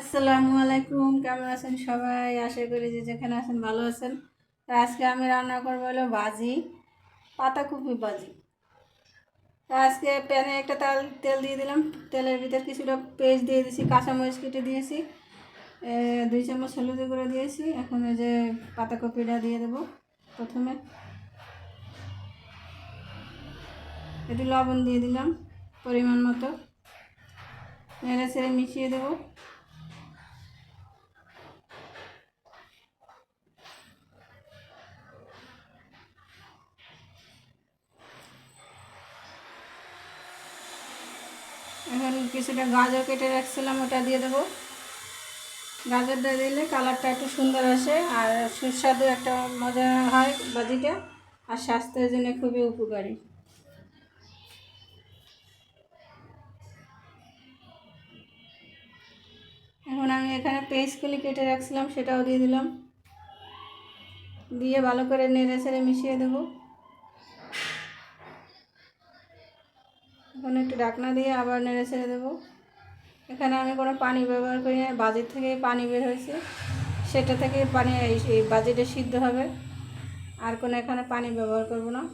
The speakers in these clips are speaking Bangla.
আসসালামু আলাইকুম, কেমন আছেন সবাই? আশা করি যে যেখানে আছেন ভালো আছেন। তো আজকে আমি রান্না করব হলো ভাজি, পাতাকপি ভাজি। তো আজকে প্যানে একটা তেল তেল দিয়ে দিলাম। তেলের ভিতরে কিছুটা পেস্ট দিয়ে দিয়েছি, কাঁচামরিচ কেটে দিয়েছি। দুই চামচ হলুদ করে দিয়েছি। এখন এই যে পাতাকপিটা দিয়ে দেবো প্রথমে। একটু লবণ দিয়ে দিলাম পরিমাণ মতো। নেড়ে ছেড়ে মিশিয়ে দেবো। এখন কিছুটা গাজর কেটে রাখছিলাম, ওটা দিয়ে দেবো। গাজরটা দিলে কালারটা একটু সুন্দর আসে আর সুস্বাদু একটা মজা হয় বাজিটা আর স্বাস্থ্যের জন্য খুবই উপকারী। এখন আমি এখানে পেস্টগুলি কেটে রাখছিলাম, সেটাও দিয়ে দিলাম। দিয়ে ভালো করে নেড়ে ছেড়ে মিশিয়ে দেবো। এখন একটু ডাকনা দিয়ে আবার নেড়ে ছেড়ে দেবো। এখানে আমি কোনো পানি ব্যবহার করি না, বাজির থেকে পানি বের হয়েছে। সেটা থেকে পানি এই- বাজিটা সিদ্ধ হবে। আর কোনো এখানে পানি ব্যবহার করব না।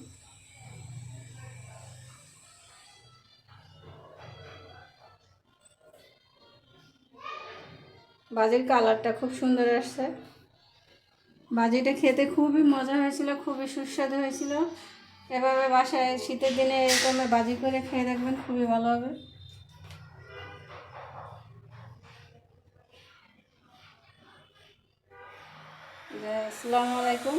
বাজির কালারটা খুব সুন্দর আসছে। বাজিটা খেতে খুবই মজা হয়েছিল, খুবই সুস্বাদু হয়েছিল। এভাবে বাসায় শীতের দিনে এরকম বাজি করে খেয়ে দেখবেন খুবই ভালো হবে। আসসালামু আলাইকুম।